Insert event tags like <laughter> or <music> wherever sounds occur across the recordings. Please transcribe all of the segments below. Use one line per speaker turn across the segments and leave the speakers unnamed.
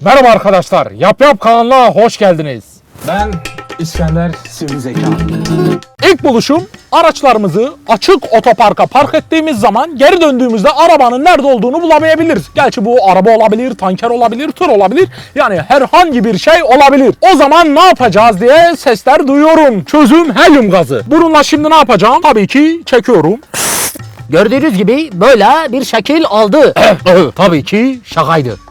Merhaba arkadaşlar, Yap Yap kanalına hoş geldiniz.
Ben İskender Sivri Zeka.
İlk buluşum araçlarımızı açık otoparka park ettiğimiz zaman geri döndüğümüzde arabanın nerede olduğunu bulamayabiliriz. Gerçi bu araba olabilir, tanker olabilir, tır olabilir. Yani herhangi bir şey olabilir. O zaman ne yapacağız diye sesler duyuyorum. Çözüm helyum gazı. Bununla şimdi ne yapacağım? Tabii ki çekiyorum.
Gördüğünüz gibi böyle bir şekil aldı. <coughs>
Tabii ki şakaydı.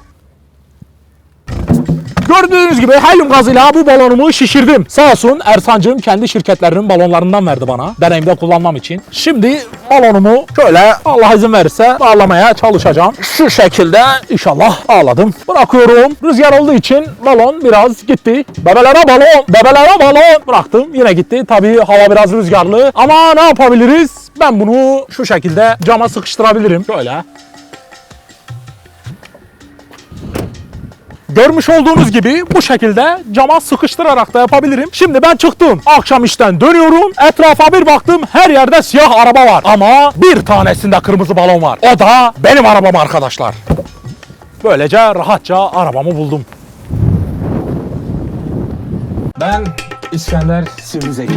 Gördüğünüz gibi helyum gazıyla bu balonumu şişirdim. Sağ olsun Ersancığım kendi şirketlerinin balonlarından verdi bana. Deneyimde kullanmam için. Şimdi balonumu şöyle Allah izin verirse bağlamaya çalışacağım. Şu şekilde inşallah bağladım. Bırakıyorum. Rüzgar olduğu için balon biraz gitti. Bebelere balon, bebelere balon. Bıraktım yine gitti. Tabii hava biraz rüzgarlı. Ama ne yapabiliriz? Ben bunu şu şekilde cama sıkıştırabilirim. Şöyle. Görmüş olduğunuz gibi bu şekilde cama sıkıştırarak da yapabilirim. Şimdi ben çıktım. Akşam işten dönüyorum. Etrafa bir baktım her yerde siyah araba var. Ama bir tanesinde kırmızı balon var. O da benim arabam arkadaşlar. Böylece rahatça arabamı buldum.
Ben İskender Sivri Zeka.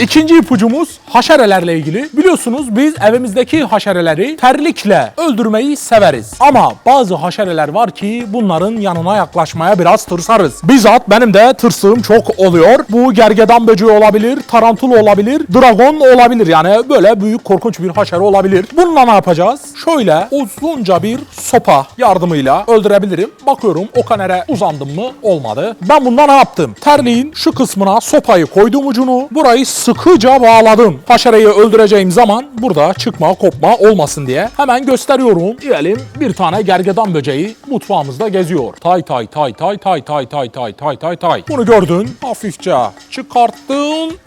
İkinci ipucumuz haşerelerle ilgili. Biliyorsunuz biz evimizdeki haşereleri terlikle öldürmeyi severiz. Ama bazı haşereler var ki bunların yanına yaklaşmaya biraz tırsarız. Bizzat benim de tırsığım çok oluyor. Bu gergedan böceği olabilir, tarantul olabilir, dragon olabilir. Yani böyle büyük korkunç bir haşere olabilir. Bununla ne yapacağız? Şöyle uzunca bir sopa yardımıyla öldürebilirim. Bakıyorum o kanere uzandım mı? Olmadı. Ben bunda ne yaptım? Terliğin şu kısmına sopayı koydum ucunu. Burayı sıkıca bağladım. Haşereyi öldüreceğim zaman burada çıkma kopma olmasın diye hemen gösteriyorum. Diyelim bir tane gergedan böceği mutfağımızda geziyor. Tay tay tay tay tay tay tay tay tay tay tay. Bunu gördün. Hafifçe çıkarttın.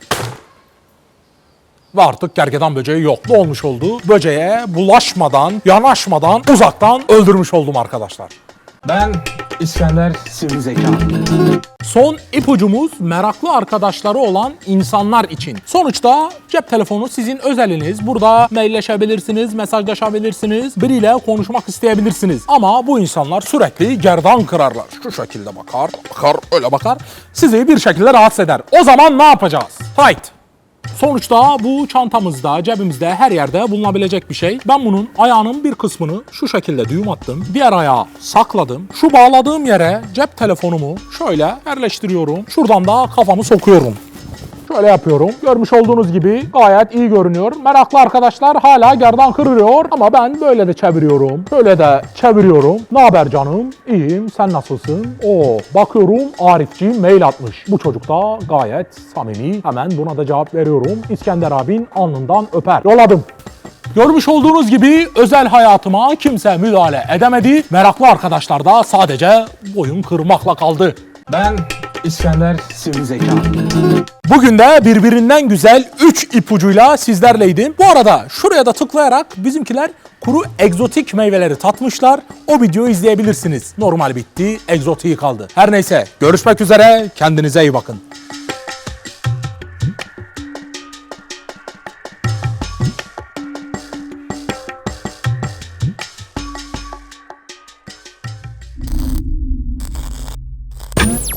Ve artık gergedan böceği yok. Ne olmuş oldu? Böceğe bulaşmadan, yanaşmadan uzaktan öldürmüş oldum arkadaşlar.
Ben İskender Sivri Zeka.
Son ipucumuz meraklı arkadaşları olan insanlar için. Sonuçta cep telefonu sizin özeliniz. Burada mailleşebilirsiniz, mesajlaşabilirsiniz, biriyle konuşmak isteyebilirsiniz. Ama bu insanlar sürekli gerdan kırarlar. Şu şekilde bakar, bakar, öyle bakar. Sizi bir şekilde rahatsız eder. O zaman ne yapacağız? Right. Sonuçta bu çantamızda, cebimizde, her yerde bulunabilecek bir şey. Ben bunun ayağının bir kısmını şu şekilde düğüm attım. Diğer ayağı sakladım. Şu bağladığım yere cep telefonumu şöyle yerleştiriyorum. Şuradan da kafamı sokuyorum. Şöyle yapıyorum. Görmüş olduğunuz gibi gayet iyi görünüyor. Meraklı arkadaşlar hala gerdan kırıyor ama ben böyle de çeviriyorum. Böyle de çeviriyorum. Ne haber canım? İyiyim. Sen nasılsın? Oo, bakıyorum Arifciğim mail atmış. Bu çocuk da gayet samimi. Hemen buna da cevap veriyorum. İskender abin alnından öper. Yolladım. Görmüş olduğunuz gibi özel hayatıma kimse müdahale edemedi. Meraklı arkadaşlar da sadece boyun kırmakla kaldı.
Ben İskender Sivri Zeka.
Bugün de birbirinden güzel 3 ipucuyla sizlerleydim. Bu arada şuraya da tıklayarak bizimkiler kuru egzotik meyveleri tatmışlar. O videoyu izleyebilirsiniz. Normal bitti, egzotiği kaldı. Her neyse görüşmek üzere, kendinize iyi bakın.